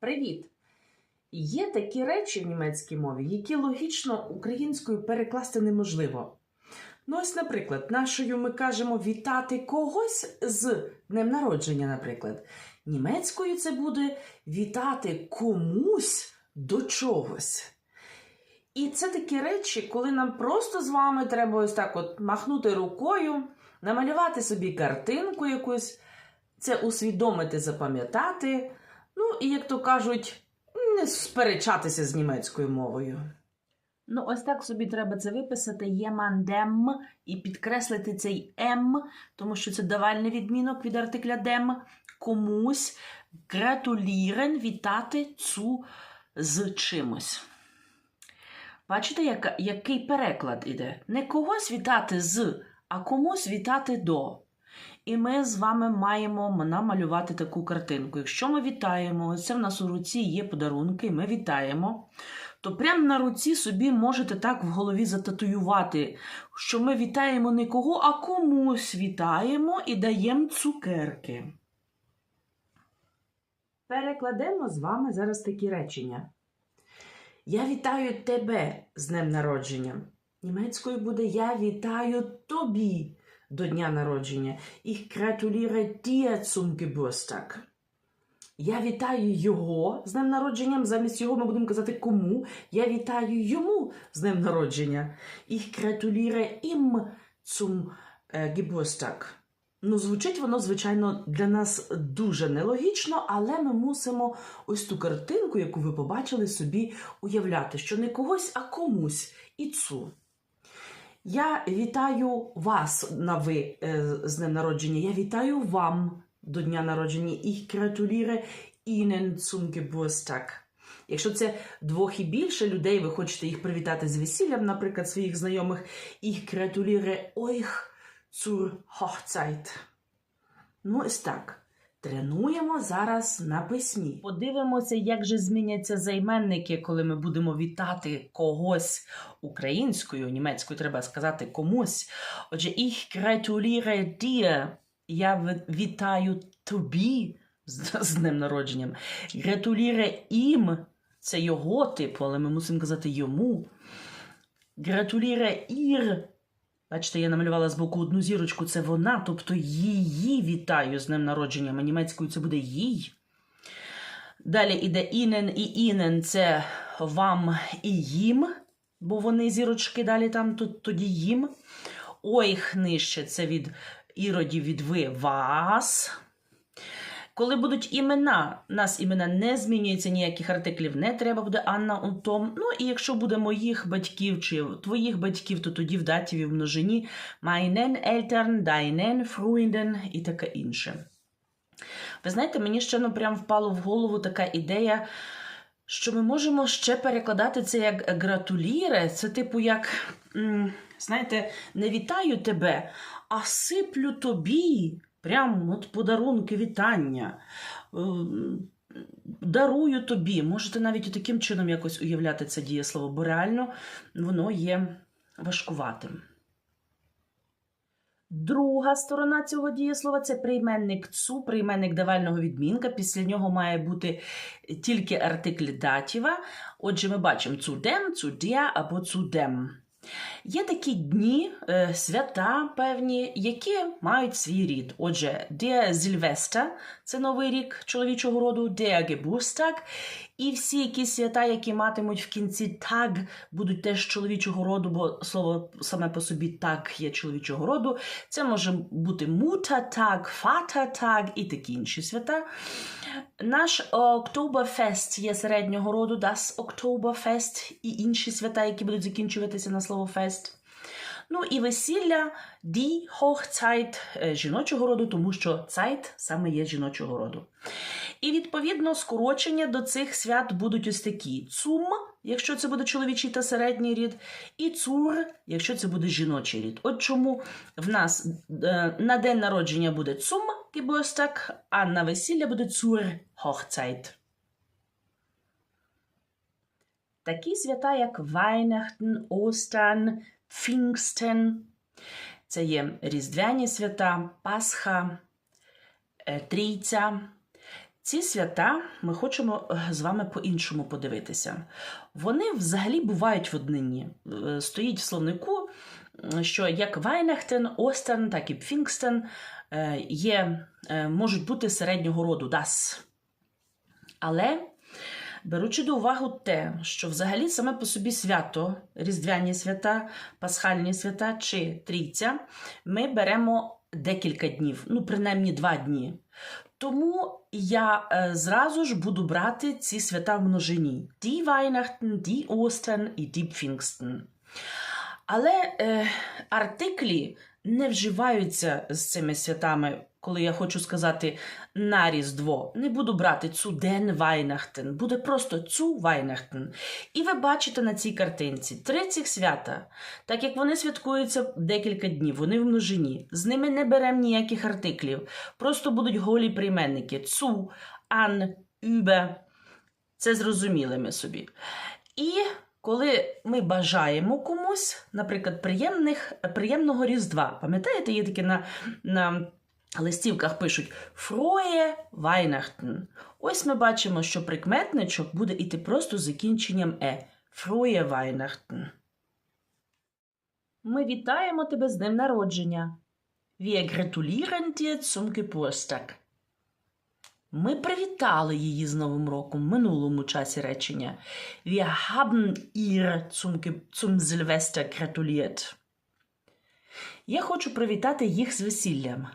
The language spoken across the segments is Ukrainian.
Привіт! Є такі речі в німецькій мові, які логічно українською перекласти неможливо. Ну, ось, наприклад, нашою ми кажемо вітати когось з днем народження, наприклад. Німецькою це буде вітати комусь до чогось. І це такі речі, коли нам просто з вами треба ось так от махнути рукою, намалювати собі картинку якусь, це усвідомити, запам'ятати. Ну, і як то кажуть, не сперечатися з німецькою мовою. Ну, ось так собі треба це виписати jemandem і підкреслити цей ем, тому що це давальний відмінок від артикля dem. Комусь гратулірен вітати цу з чимось. Бачите, яка, який переклад іде? Не когось вітати з, а комусь вітати до. І ми з вами маємо намалювати таку картинку. Якщо ми вітаємо, це в нас у руці є подарунки, ми вітаємо, то прямо на руці собі можете так в голові зататуювати, що ми вітаємо не кого, а комусь вітаємо і даємо цукерки. Перекладемо з вами зараз такі речення. Я вітаю тебе з днем народження. Німецькою буде Я вітаю тобі до дня народження. Ich gratuliere dir zum Geburtstag. Я вітаю його з днем народженням. Замість його ми будемо казати кому. Я вітаю йому з днем народження. Ich gratuliere ihm zum Geburtstag. Ну, звучить воно, звичайно, для нас дуже нелогічно, але ми мусимо ось ту картинку, яку ви побачили собі, уявляти, що не когось, а комусь і цу. Я вітаю вас на ви е, з днем народження. Я вітаю вам до дня народження. Ich gratuliere Ihnen zum Geburtstag. Якщо це двох і більше людей, ви хочете їх привітати з весіллям, наприклад, своїх знайомих, ich gratuliere euch zur Hochzeit. Ну, ось так. Тренуємо зараз на письмі. Подивимося, як же зміняться займенники, коли ми будемо вітати когось українською, німецькою треба сказати комусь. Отже, ich gratuliere dir. Я вітаю тобі з, з днем народженням. Гратуліре ім це його типу, але ми мусимо казати йому. Гратуліре ір. Бачите, я намалювала з боку одну зірочку, це вона, тобто її вітаю з днем народження. А німецькою це буде їй. Далі іде інен і інен це вам і їм, бо вони зірочки далі там, тут тоді їм. Ойх нижче це від іродів від ви вас. Коли будуть імена, у нас імена не змінюється, ніяких артиклів не треба буде Анна у Том. Ну і якщо буде моїх батьків чи твоїх батьків, то тоді в датіві в множині meinen Eltern, deinen Freunden і таке інше. Ви знаєте, мені ще ну, прям впало в голову така ідея, що ми можемо ще перекладати це як гратуліре. Це типу як, знаєте, не вітаю тебе, а сиплю тобі. Прям от подарунки вітання. Ем, Дарую тобі. Можете навіть і таким чином якось уявляти це дієслово, бо реально воно є важкуватим. Друга сторона цього дієслова це прийменник цу, прийменник давального відмінка. Після нього має бути тільки артикль датіва. Отже, ми бачимо цудем, цудя або цудем. Є такі дні, е, свята певні, які мають свій рід. Отже, der Silvester – це новий рік чоловічого роду, der Geburtstag, і всі якісь свята, які матимуть в кінці tag, будуть теж чоловічого роду, бо слово саме по собі так є чоловічого роду. Це може бути Muttertag, Vatertag і такі інші свята. Наш Октоберфест є середнього роду, das Oktoberfest і інші свята, які будуть закінчуватися на слово фест. Ну і весілля die Hochzeit е, жіночого роду, тому що Zeit саме є жіночого роду. І відповідно скорочення до цих свят будуть ось такі: цум, якщо це буде чоловічий та середній рід, і цур, якщо це буде жіночий рід. От чому в нас е, на день народження буде цум Geburtstag, на весілля цур Hochzeit. Такі свята, як Weihnachten, Ostern, Pfingsten. Це є різдвяні свята, Пасха, е, Трійця. Ці свята ми хочемо е, з вами по-іншому подивитися. Вони взагалі бувають в однині. Е, Стоїть в словнику, що як Вайнахтен, Остен, так і Пфінгстен є, е, можуть бути середнього роду das. Але беручи до уваги те, що взагалі саме по собі свято, різдвяні свята, пасхальні свята чи трійця, ми беремо декілька днів, ну, принаймні два дні. Тому я е, зразу ж буду брати ці свята в множині: Die Weihnachten, die Ostern і die Pfingsten. Але е, артиклі не вживаються з цими святами, коли я хочу сказати на Різдво. Не буду брати цю ден Weihnachten, буде просто цю Weihnachten. І ви бачите на цій картинці три цих свята, так як вони святкуються декілька днів, вони в множині. З ними не беремо ніяких артиклів. Просто будуть голі прийменники цу, ан, über. Це зрозуміли ми собі. І коли ми бажаємо комусь, наприклад, приємних, приємного Різдва, пам'ятаєте, є таке на, на листівках пишуть Frohe Weihnachten. Ось ми бачимо, що прикметничок буде іти просто з закінченням е. Frohe Weihnachten. Ми вітаємо тебе з днем народження. Wir gratulieren dir zum Geburtstag. Ми привітали її з Новим роком в минулому часі речення. Wir haben ihr zum, zum Silvester gratuliert. Я хочу привітати їх з весіллям.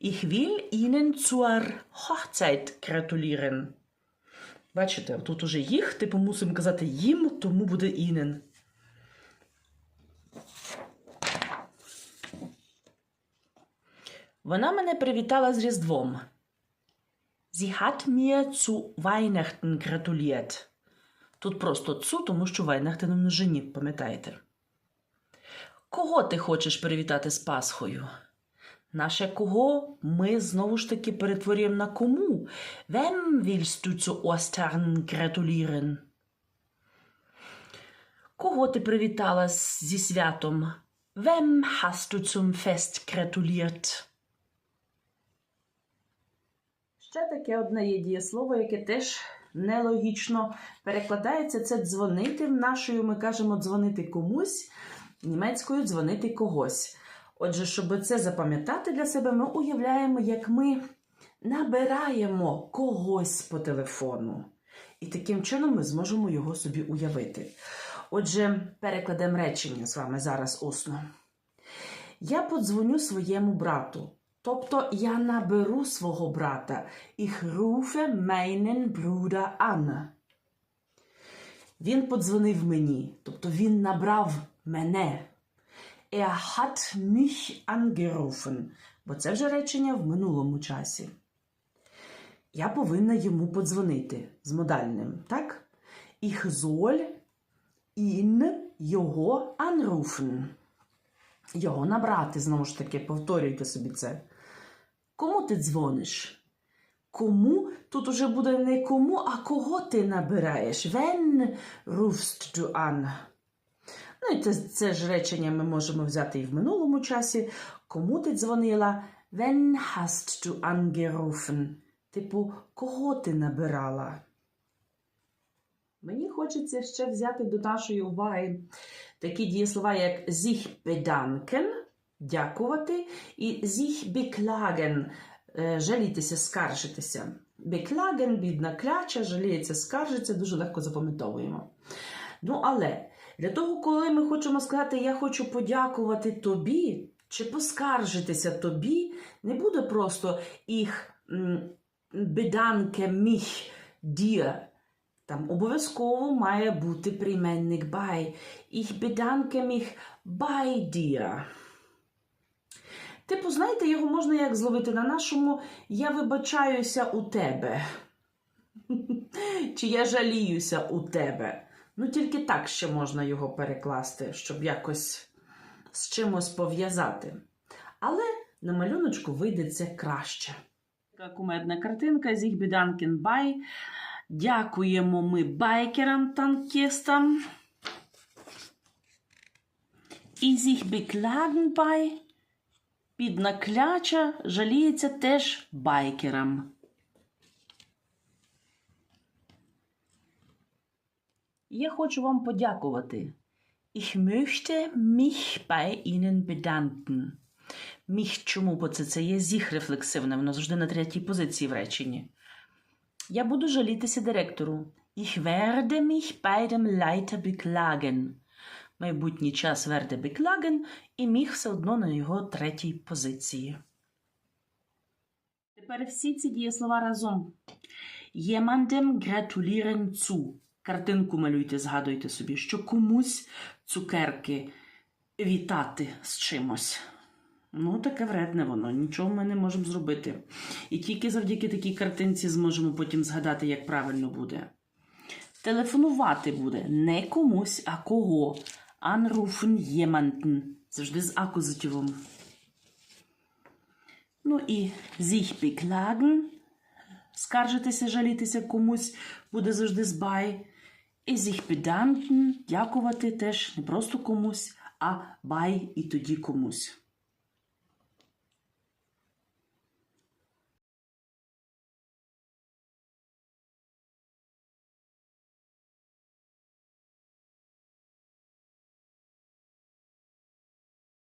Ich will ihnen zur Hochzeit gratulieren. Бачите, тут уже їх, типу мусимо казати їм, тому буде ihnen. Вона мене привітала з Різдвом. Sie hat mir zu Weihnachten gratuliert. Тут просто цу, тому що Weihnachten в множині, пам'ятаєте. Кого ти хочеш привітати з Пасхою? Наше кого ми знову ж таки перетворюємо на кому. Wem willst du zu Ostern gratulieren? Кого ти привітала зі святом? Wem hast du zum Fest gratuliert? Ще таке одне є дієслово, яке теж нелогічно перекладається. Це дзвонити. в Нашою ми кажемо дзвонити комусь, німецькою дзвонити когось. Отже, щоб це запам'ятати для себе, ми уявляємо, як ми набираємо когось по телефону. І таким чином ми зможемо його собі уявити. Отже, перекладемо речення з вами зараз усно. Я подзвоню своєму брату. Тобто я наберу свого брата. Ich rufe meinen Bruder an. Він подзвонив мені, тобто він набрав мене. Er hat mich angerufen, бо це вже речення в минулому часі. Я повинна йому подзвонити з модальним, так? Ich soll ihn його anrufen. Його набрати, знову ж таки, повторюйте собі це. Кому ти дзвониш? Кому? Тут уже буде не кому, а кого ти набираєш. When rufst du an? Ну і це, це ж речення ми можемо взяти і в минулому часі. Кому ти дзвонила? When hast du angerufen? Типу, кого ти набирала? Мені хочеться ще взяти до нашої уваги такі дієслова, як sich bedanken, дякувати, і sich beklagen, е, жалітися, скаржитися. Beklagen, бідна кляча, жаліється, скаржиться, дуже легко запам'ятовуємо. Ну, але для того, коли ми хочемо сказати, я хочу подякувати тобі, чи поскаржитися тобі, не буде просто їх bedanke mich dir. Там обов'язково має бути прийменник by. Ich bedanke mich bei dir. Типу, знаєте, його можна як зловити на нашому Я вибачаюся у тебе. Чи я жаліюся у тебе. Ну, тільки так ще можна його перекласти, щоб якось з чимось пов'язати. Але на малюночку вийде це краще. Така кумедна картинка sich bedanken bei. Дякуємо ми байкерам-танкістам. І sich beklagen bei. Підна жаліється теж байкерам. Я хочу вам подякувати. Ich möchte mich bei Ihnen bedanken. Міх чому, бо це це є зіх рефлексивне, воно завжди на третій позиції в реченні. Я буду жалітися директору. Ich werde mich bei dem Leiter beklagen. Майбутній час werde beklagen і міх все одно на його третій позиції. Тепер всі ці дієслова разом. Jemandem gratulieren zu. Картинку малюйте, згадуйте собі, що комусь цукерки вітати з чимось. Ну, таке вредне воно, нічого ми не можемо зробити. І тільки завдяки такій картинці зможемо потім згадати, як правильно буде. Телефонувати буде не комусь, а кого. Anrufen jemanden. Завжди з акузативом. Ну і sich beklagen. Скаржитися, жалітися комусь буде завжди з by. І sich bedanken. Дякувати теж не просто комусь, а by і тоді комусь.